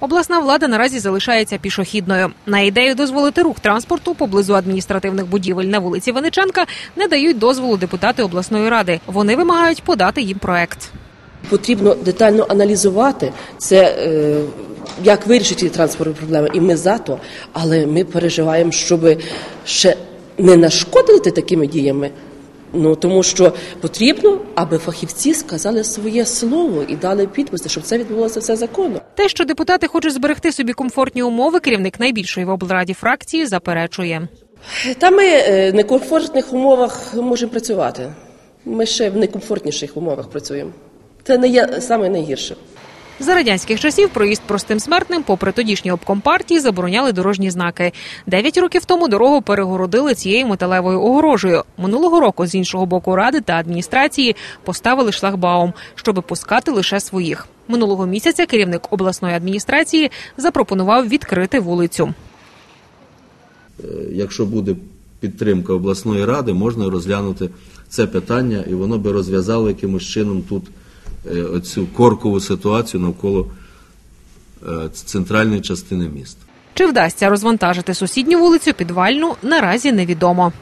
Обласна влада наразі залишається пішохідною. На ідею дозволити рух транспорту поблизу адміністративних будівель на вулиці Вениченка не дають дозволу депутати обласної ради. Вони вимагають подати їм проект. Потрібно детально аналізувати це, е, як вирішити транспортні проблеми. І ми за то, але ми переживаємо, щоб ще не нашкодити такими діями. Ну тому що потрібно, аби фахівці сказали своє слово і дали підписи, щоб це відбулося все законно. Те, що депутати хочуть зберегти собі комфортні умови, керівник найбільшої в облраді фракції заперечує. Та ми е, в некомфортних умовах можемо працювати. Ми ще в некомфортніших умовах працюємо. Це не є саме найгірше. За радянських часів проїзд простим смертним, попри тодішні обком партії, забороняли дорожні знаки. Дев'ять років тому дорогу перегородили цією металевою огорожею. Минулого року з іншого боку ради та адміністрації поставили шлагбаум, щоб пускати лише своїх. Минулого місяця керівник обласної адміністрації запропонував відкрити вулицю. якщо буде підтримка обласної ради, можна розглянути це питання, і воно би розв'язало якимось чином тут е, оцю коркову ситуацію навколо е, центральної частини міста. Чи вдасться розвантажити сусідню вулицю підвальну наразі невідомо.